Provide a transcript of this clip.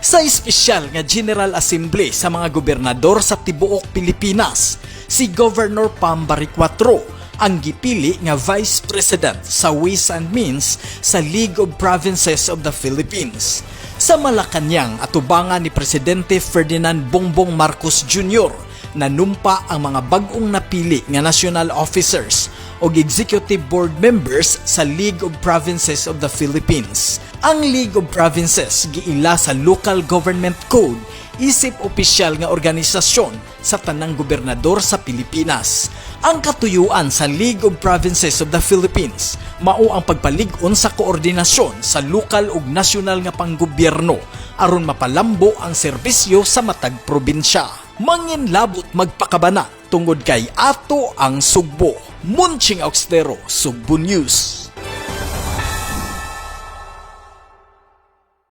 Sa espesyal nga General Assembly sa mga gobernador sa tibuok Pilipinas, si Governor Pambari IV ang gipili nga Vice President sa Ways and Means sa League of Provinces of the Philippines. Sa Malacanang atubangan ni Presidente Ferdinand Bongbong Marcos Jr. nanumpa ang mga bagong napili nga national officers o executive board members sa League of Provinces of the Philippines. Ang League of Provinces giila sa Local Government Code isip opisyal nga organisasyon sa tanang gobernador sa Pilipinas. Ang katuyuan sa League of Provinces of the Philippines mao ang pagpalig-on sa koordinasyon sa lokal ug nasyonal nga panggobyerno aron mapalambo ang serbisyo sa matag probinsya. Manginlabot magpakabana tungod kay ato ang sugbo. Munching Austero, Sugbo News.